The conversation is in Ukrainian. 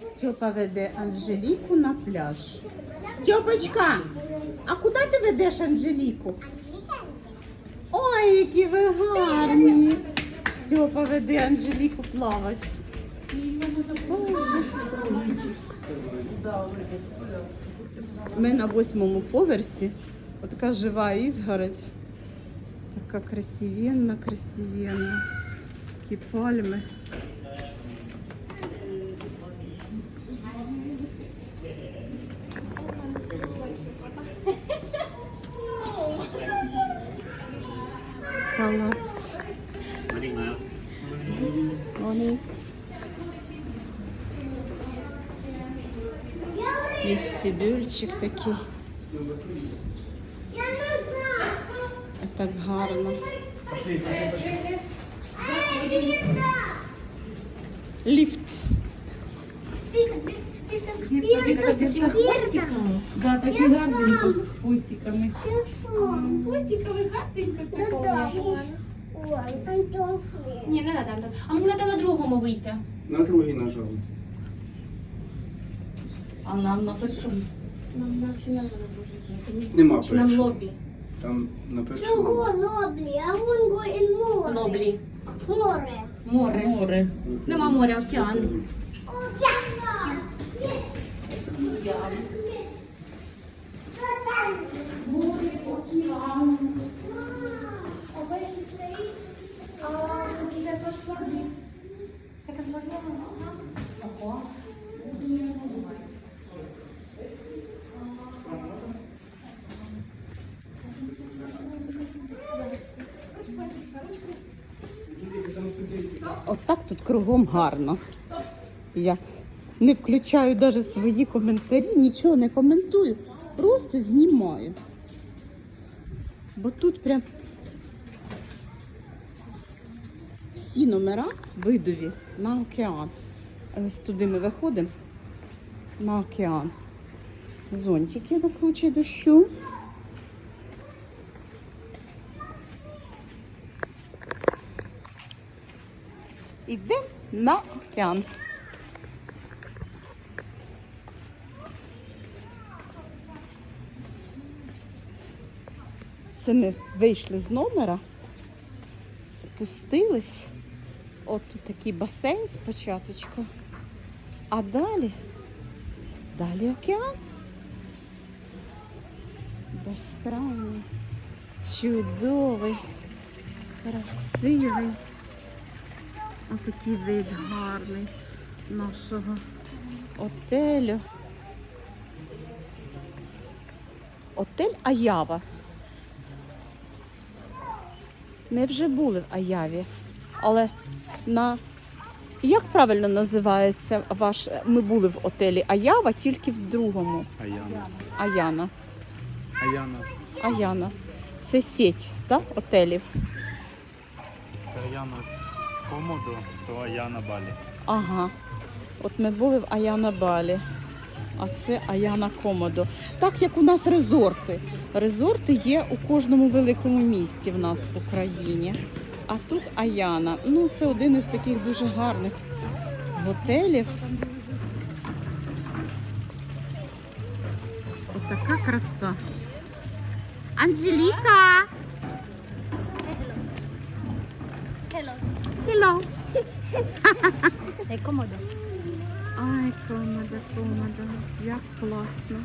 Стьопа веде Анжеліку на пляж. Стьопочка, а куди ти ведеш Анжеліку? Ой, які ви гарні. Стьопа веде Анжеліку плавати. Ми на восьмому поверсі. Отака жива ізгородь. Така красивенна, красивенна. Такі пальми. Клас. Вони. Вестибюльчик такий. А Так гарно. Ліфт. Да, такий гарненько з хвостиками. Пустиковий гарненько такого. Ні, не надо. Антон. А мені треба на другому вийти. На другий нажав. А нам на першому. Нам на всі на Нема Чи нам першого. лобі? Там на першому. Лоблі. Море. Море. Море. Нема моря, океан. Отак тут кругом гарно. Я не включаю навіть свої коментарі, нічого не коментую, просто знімаю. Бо тут прям всі номера видові на океан. Ось туди ми виходимо на океан. Зонтики на случай дощу. Ідемо на океан. Це ми вийшли з номера, спустились. От тут такий басейн спочатку. А далі, далі океан. Безкрайній, чудовий, красивий. Отакий вид гарний нашого отелю. Отель Аява. Ми вже були в Аяві, але на як правильно називається ваш? Ми були в отелі Аява, тільки в другому. Аяна. Аяна. Аяна. Аяна. Це сеть, так? Отелів. Це Аяна Комодо, то Аяна Балі. Ага. От ми були в Аяна Балі, а це Аяна Комодо. Так як у нас резорти. Резорти є у кожному великому місті в нас в Україні. А тут Аяна. Ну, це один із таких дуже гарних готелів. Отака краса. Анжеліка! Hello. Hello! Це комода. Ай, комода, комода, як класно.